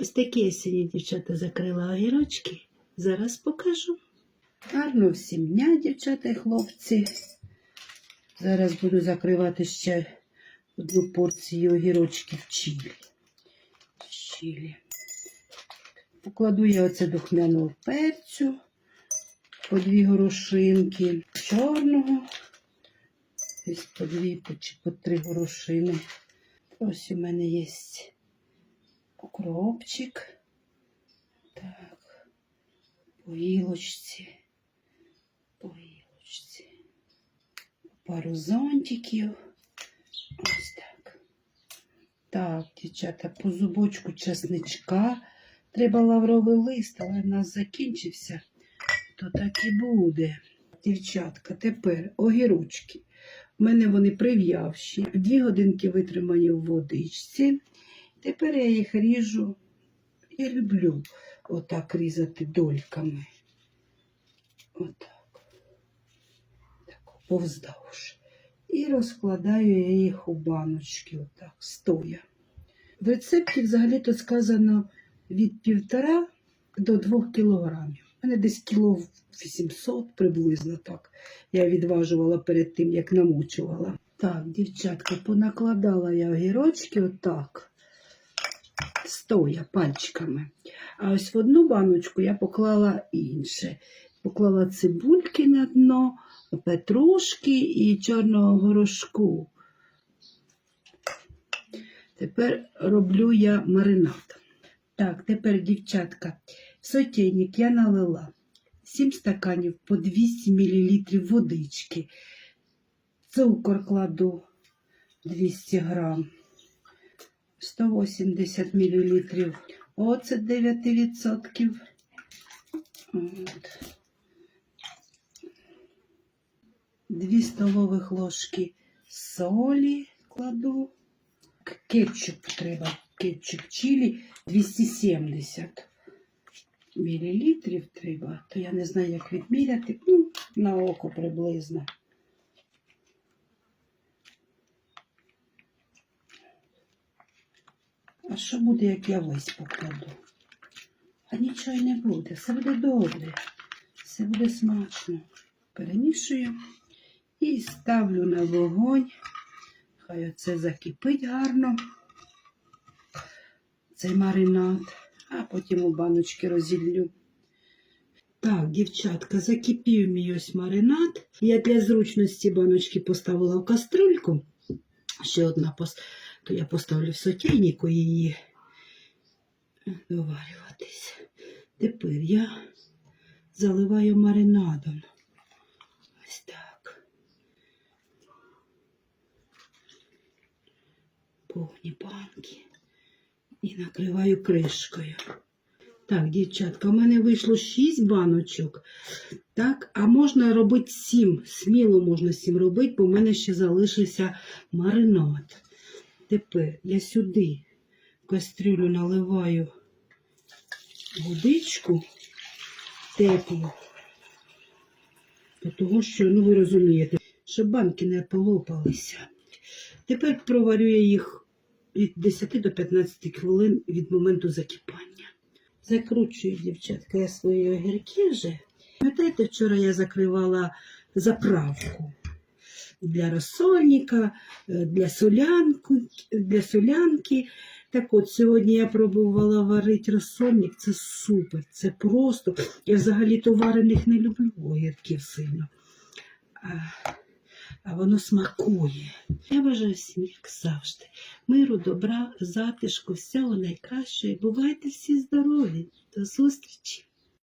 Ось такі я дівчата, закрила огірочки. Зараз покажу. Гарно всім дня, дівчата і хлопці. Зараз буду закривати ще одну порцію огірочків чилі. Чилі. Покладу я оце духмяного перцю, по дві горошинки чорного, десь по дві по три горошини. Ось у мене є укропчик. Так, по гілочці, по гілочці. Пару зонтиків. Ось так. Так, дівчата, по зубочку чесничка. Треба лавровий лист, але в нас закінчився. То так і буде. Дівчатка, тепер огірочки. У мене вони прив'явші. Дві годинки витримані в водичці. Тепер я їх ріжу. Я люблю отак різати дольками. Отак. Так, повздовж. І розкладаю я їх у баночки, отак, стоя. В рецепті взагалі-то сказано від півтора до двох кілограмів. У мене десь кіло 800 приблизно так. Я відважувала перед тим, як намучувала. Так, дівчатка, понакладала я огірочки отак, стоя пальчиками. А ось в одну баночку я поклала інше. Поклала цибульки на дно, петрушки і чорного горошку. Тепер роблю я маринад. Так, тепер, дівчатка, в сотейник я налила 7 стаканів по 200 мл водички. Цукор кладу 200 грам, 180 мл. Оцет 9%. От. 2 столових ложки солі кладу. Кетчуп треба, кетчуп чилі 270 мілілітрів треба, то я не знаю, як відміряти. Ну, на око приблизно. Що буде, як я весь покладу? А нічого й не буде, все буде добре, все буде смачно. Перемішую і ставлю на вогонь. Хай оце закипить гарно, цей маринад, а потім у баночки розіллю. Так, дівчатка, закипів мій ось маринад. Я для зручності баночки поставила в каструльку. Ще одна пос... то я поставлю в сотейнику її доварюватись. Тепер я заливаю маринадом. Ось так. Повні банки. І накриваю кришкою. Так, дівчатка, у мене вийшло 6 баночок. Так, а можна робити 7. Сміло можна 7 робити, бо в мене ще залишився маринад. Тепер я сюди в кастрюлю наливаю водичку теплу. Тому що, ну ви розумієте, щоб банки не полопалися. Тепер проварю я їх від 10 до 15 хвилин від моменту закипання. Закручую, дівчатка, я свої огірки вже. Пам'ятаєте, вчора я закривала заправку для розсольника, е, для солянку, для солянки. Так от, сьогодні я пробувала варити розсольник. Це супер, це просто. Я взагалі-то варених не люблю огірків сильно. А, а воно смакує. Я бажаю всім, як завжди, миру, добра, затишку, всього найкращого. Бувайте всі здорові. До зустрічі!